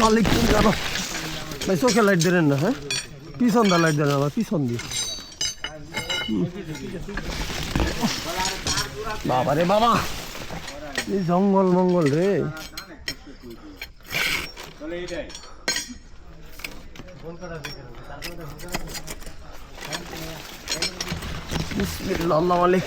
মালিক চোখে লাইট দেন না হ্যাঁ? পিছন দা লাইট দেন আবার, পিছন দিয়ে। বাবা রে বাবা। এই জঙ্গল মঙ্গল রে। মালিক।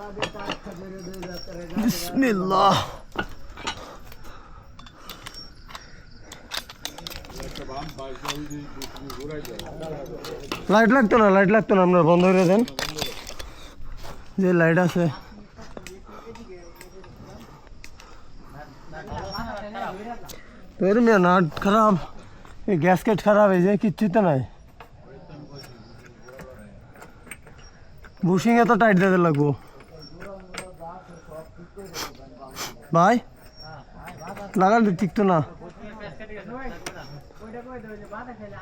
আছে না বিসমিল্লাহ লাইট লাগতো না লাইট লাগতো না আপনার বন্ধ করে দেন যে লাইট আছে তোর মেয়ে নাট খারাপ এই গ্যাসকেট খারাপ এই যে কিচ্ছু তো নাই বুশিং এত টাইট দিতে লাগবো। ভাই লাগালে টিকতো না ওইটা কই খেলে